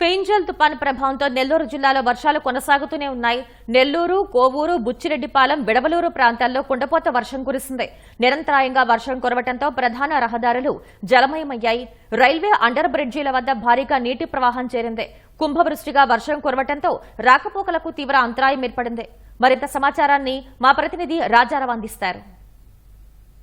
Fengal తుపాను ప్రభావంతో నెల్లూరు జిల్లాలో వర్షాలు కొనసాగుతూనే ఉన్నాయి. నెల్లూరు కోవూరు బుచ్చిరెడ్డిపాలెం బిడవలూరు ప్రాంతాల్లో కుండపోత వర్షం కురిసింది. నిరంతరాయంగా వర్షం కురవటంతో ప్రధాన రహదారులు జలమయమయ్యాయి. రైల్వే అండర్ బ్రిడ్జీల వద్ద భారీగా నీటి ప్రవాహం చేరింది. కుంభవృష్టిగా వర్షం కురవటంతో రాకపోకలకు తీవ్ర అంతరాయం ఏర్పడింది. మరింత సమాచారాన్ని మా ప్రతినిధి రాజారావు అందిస్తారు.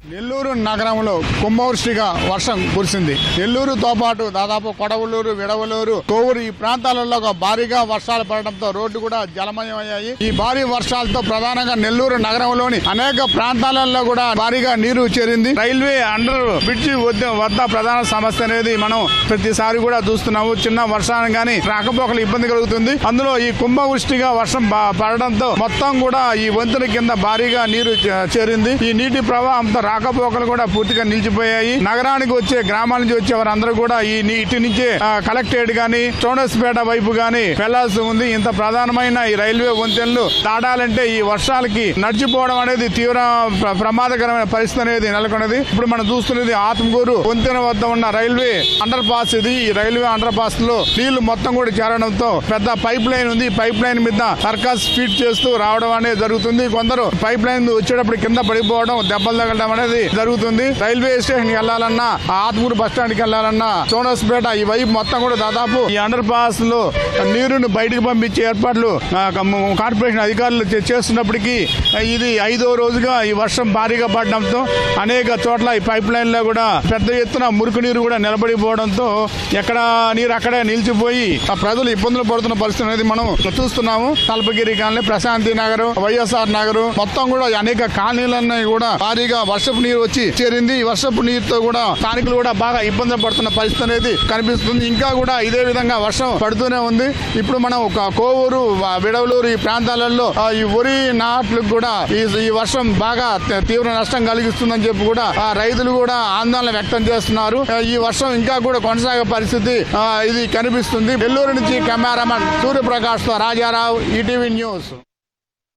నెల్లూరు నగరంలో కుంభవృష్టిగా వర్షం కురిసింది. నెల్లూరుతో పాటు దాదాపు కొడవలూరు విడవలూరు కోవూరు ఈ ప్రాంతాలలో భారీగా వర్షాలు పడడంతో రోడ్డు కూడా జలమయమయ్యాయి. ఈ భారీ వర్షాలతో ప్రధానంగా నెల్లూరు నగరంలోని అనేక ప్రాంతాలలో కూడా భారీగా నీరు చేరింది. రైల్వే అండర్ బ్రిడ్జి వద్ద వద్ద ప్రధాన సమస్య అనేది మనం ప్రతిసారి కూడా చూస్తున్నాము. చిన్న వర్షాన్ని కానీ రాకపోకలు ఇబ్బంది కలుగుతుంది. అందులో ఈ కుంభవృష్టిగా వర్షం పడడంతో మొత్తం కూడా ఈ వంతుల కింద భారీగా నీరు చేరింది. ఈ నీటి ప్రవాహంతో రాకపోకలు కూడా పూర్తిగా నిలిచిపోయాయి. నగరానికి వచ్చే గ్రామాల నుంచి వచ్చే వారందరూ కూడా ఈ ఇటు నుంచే కలెక్టరేట్ గాని చౌడస్పేట వైపు గాని వెళ్ళాల్సి ఉంది. ఇంత ప్రధానమైన ఈ రైల్వే వంతెనలు దాటాలంటే ఈ వర్షాలకి నడిచిపోవడం అనేది తీవ్ర ప్ర- ప్రమాదకరమైన పరిస్థితి అనేది నెలకొన్నది. ఇప్పుడు మనం చూస్తున్నది ఆత్మకూరు వంతెన వద్ద ఉన్న రైల్వే అండర్ పాస్ ఇది. ఈ రైల్వే అండర్ పాస్లో నీళ్ళు మొత్తం కూడా చేరడంతో పెద్ద పైప్ లైన్ ఉంది. పైప్ లైన్ మీద సర్కస్ ఫీట్ చేస్తూ రావడం అనేది జరుగుతుంది. కొందరు పైప్ లైన్ వచ్చేటప్పుడు కింద పడిపోవడం దెబ్బలు తగలడం అనేది జరుగుతుంది. రైల్వే స్టేషన్కి వెళ్ళాలన్నా ఆత్మూరు బస్ స్టాండ్కి వెళ్ళాలన్నా సోనస్పేట ఈ వైపు మొత్తం కూడా దాదాపు ఈ అండర్ పాస్లో నీరుని బయటకు పంపించే ఏర్పాట్లు కార్పొరేషన్ అధికారులు చేస్తున్నప్పటికీ ఇది ఐదో రోజుగా ఈ వర్షం భారీగా పడడంతో అనేక చోట్ల ఈ పైప్ లైన్లో కూడా పెద్ద ఎత్తున మురికి నీరు కూడా నిలబడిపోవడంతో ఎక్కడ నీరు అక్కడే నిలిచిపోయి ఆ ప్రజలు ఇబ్బందులు పడుతున్న పరిస్థితి అనేది మనం చూస్తున్నాము. కల్పగిరి కాలనీ ప్రశాంతి నగర్ వైఎస్ఆర్ నగర్ మొత్తం కూడా అనేక కాలనీలన్నీ కూడా భారీగా వర్షపు నీరు వచ్చి చేరింది. వర్షపు నీరుతో కూడా స్థానికులు కూడా బాగా ఇబ్బంది పడుతున్న పరిస్థితి అనేది కనిపిస్తుంది. ఇంకా కూడా ఇదే విధంగా వర్షం పడుతూనే ఉంది. ఇప్పుడు మనం ఒక కోవూరు విడవలూరు ఈ ప్రాంతాలలో ఈ వరి నాట్లకు కూడా ఈ ఈ వర్షం బాగా తీవ్ర నష్టం కలిగిస్తుందని చెప్పి కూడా ఆ రైతులు కూడా ఆందోళన వ్యక్తం చేస్తున్నారు. ఈ వర్షం ఇంకా కూడా కొనసాగే పరిస్థితి ఇది కనిపిస్తుంది. నెల్లూరు నుంచి కెమెరామన్ సూర్యప్రకాష్తో రాజారావు ఈటీవీ న్యూస్.